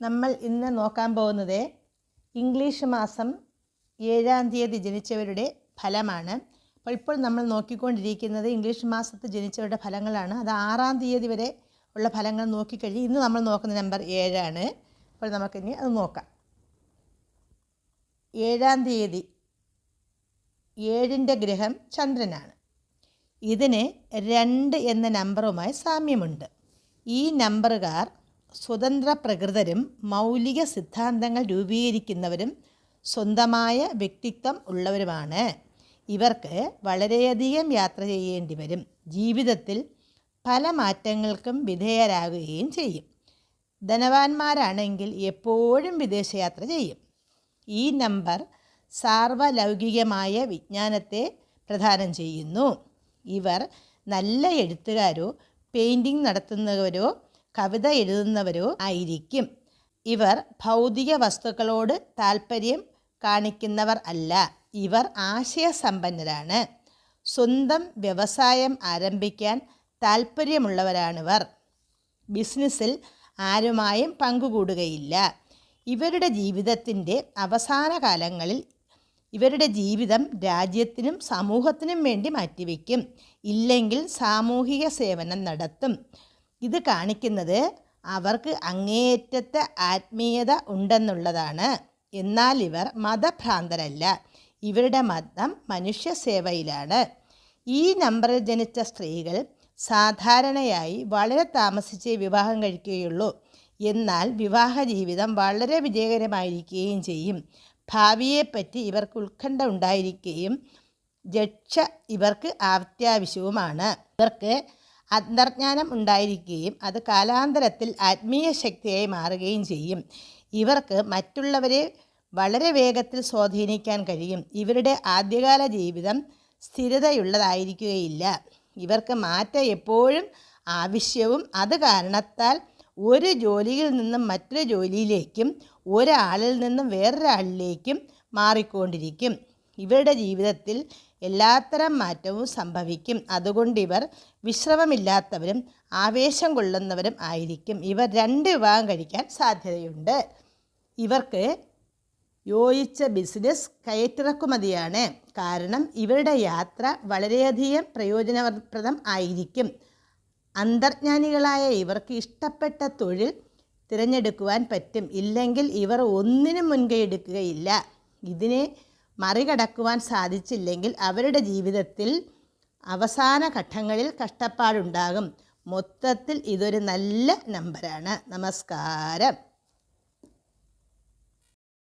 നമ്മൾ ഇന്ന് നോക്കാൻ പോകുന്നത് ഇംഗ്ലീഷ് മാസം ഏഴാം തീയതി ജനിച്ചവരുടെ ഫലമാണ്. അപ്പോൾ ഇപ്പോൾ നമ്മൾ നോക്കിക്കൊണ്ടിരിക്കുന്നത് ഇംഗ്ലീഷ് മാസത്തിൽ ജനിച്ചവരുടെ ഫലങ്ങളാണ്. അത് ആറാം തീയതി വരെ ഉള്ള ഫലങ്ങൾ നോക്കിക്കഴിഞ്ഞ് ഇന്ന് നമ്മൾ നോക്കുന്ന നമ്പർ ഏഴാണ്. അപ്പോൾ നമുക്കിനി അത് നോക്കാം. ഏഴാം തീയതി ഏഴിന്റെ ഗ്രഹം ചന്ദ്രനാണ്. ഇതിന് രണ്ട് എന്ന നമ്പറുമായി സാമ്യമുണ്ട്. ഈ നമ്പറുകാർ സ്വതന്ത്ര പ്രകൃതരും മൗലിക സിദ്ധാന്തങ്ങൾ രൂപീകരിക്കുന്നവരും സ്വന്തമായ വ്യക്തിത്വം ഉള്ളവരുമാണ്. ഇവർക്ക് വളരെയധികം യാത്ര ചെയ്യേണ്ടി വരും. ജീവിതത്തിൽ പല മാറ്റങ്ങൾക്കും വിധേയരാകുകയും ചെയ്യും. ധനവാന്മാരാണെങ്കിൽ എപ്പോഴും വിദേശയാത്ര ചെയ്യും. ഈ നമ്പർ സാർവലൗകികമായ വിജ്ഞാനത്തെ പ്രധാനം ചെയ്യുന്നു. ഇവർ നല്ല എഴുത്തുകാരോ പെയിന്റിംഗ് നടത്തുന്നവരോ കവിത എഴുതുന്നവരോ ആയിരിക്കും. ഇവർ ഭൗതിക വസ്തുക്കളോട് താല്പര്യം കാണിക്കുന്നവർ അല്ല. ഇവർ ആശയസമ്പന്നരാണ്. സ്വന്തം വ്യവസായം ആരംഭിക്കാൻ താല്പര്യമുള്ളവരാണിവർ ബിസിനസ്സിൽ ആരുമായും പങ്കുകൂടുകയില്ല. ഇവരുടെ ജീവിതത്തിന്റെ അവസാന കാലങ്ങളിൽ ഇവരുടെ ജീവിതം രാജ്യത്തിനും സമൂഹത്തിനും വേണ്ടി മാറ്റിവെക്കും. ഇല്ലെങ്കിൽ സാമൂഹിക സേവനം നടത്തും. ഇത് കാണിക്കുന്നത് അവർക്ക് അങ്ങേയറ്റത്തെ ആത്മീയത ഉണ്ടെന്നുള്ളതാണ്. എന്നാൽ ഇവർ മതഭ്രാന്തരല്ല. ഇവരുടെ മതം മനുഷ്യ സേവയിലാണ് ഈ നമ്പറിൽ ജനിച്ച സ്ത്രീകൾ സാധാരണയായി വളരെ താമസിച്ചേ വിവാഹം കഴിക്കുകയുള്ളൂ. എന്നാൽ വിവാഹ ജീവിതം വളരെ വിജയകരമായിരിക്കുകയും ചെയ്യും. ഭാവിയെപ്പറ്റി ഇവർക്ക് ഉത്കണ്ഠ ഉണ്ടായിരിക്കുകയും രക്ഷ ഇവർക്ക് അത്യാവശ്യവുമാണ് ഇവർക്ക് അന്തർജ്ഞാനം ഉണ്ടായിരിക്കുകയും അത് കാലാന്തരത്തിൽ ആത്മീയ ശക്തിയായി മാറുകയും ചെയ്യും. ഇവർക്ക് മറ്റുള്ളവരെ വളരെ വേഗത്തിൽ സ്വാധീനിക്കാൻ കഴിയും. ഇവരുടെ ആദ്യകാല ജീവിതം സ്ഥിരതയുള്ളതായിരിക്കുകയില്ല. ഇവർക്ക് മാറ്റം എപ്പോഴും ആവശ്യവും. അത് കാരണത്താൽ ഒരു ജോലിയിൽ നിന്നും മറ്റൊരു ജോലിയിലേക്കും ഒരാളിൽ നിന്നും വേറൊരാളിലേക്കും മാറിക്കൊണ്ടിരിക്കും. ഇവരുടെ ജീവിതത്തിൽ എല്ലാത്തരം മാറ്റവും സംഭവിക്കും. അതുകൊണ്ട് ഇവർ വിശ്രമമില്ലാത്തവരും ആവേശം കൊള്ളുന്നവരും ആയിരിക്കും. ഇവർ രണ്ട് വിവാഹം കഴിക്കാൻ സാധ്യതയുണ്ട്. ഇവർക്ക് യോജിച്ച ബിസിനസ് കയറ്റിറക്കുമതിയാണ്. കാരണം ഇവരുടെ യാത്ര വളരെയധികം പ്രയോജനപ്രദം ആയിരിക്കും. അന്തർജ്ഞാനികളായ ഇവർക്ക് ഇഷ്ടപ്പെട്ട തൊഴിൽ തിരഞ്ഞെടുക്കുവാൻ പറ്റും. ഇല്ലെങ്കിൽ ഇവർ ഒന്നിനും മുൻകൈ എടുക്കുകയില്ല. ഇതിനെ മറികടക്കുവാൻ സാധിച്ചില്ലെങ്കിൽ അവരുടെ ജീവിതത്തിൽ അവസാന ഘട്ടങ്ങളിൽ കഷ്ടപ്പാടുണ്ടാകും. മൊത്തത്തിൽ ഇതൊരു നല്ല നമ്പറാണ്. നമസ്കാരം.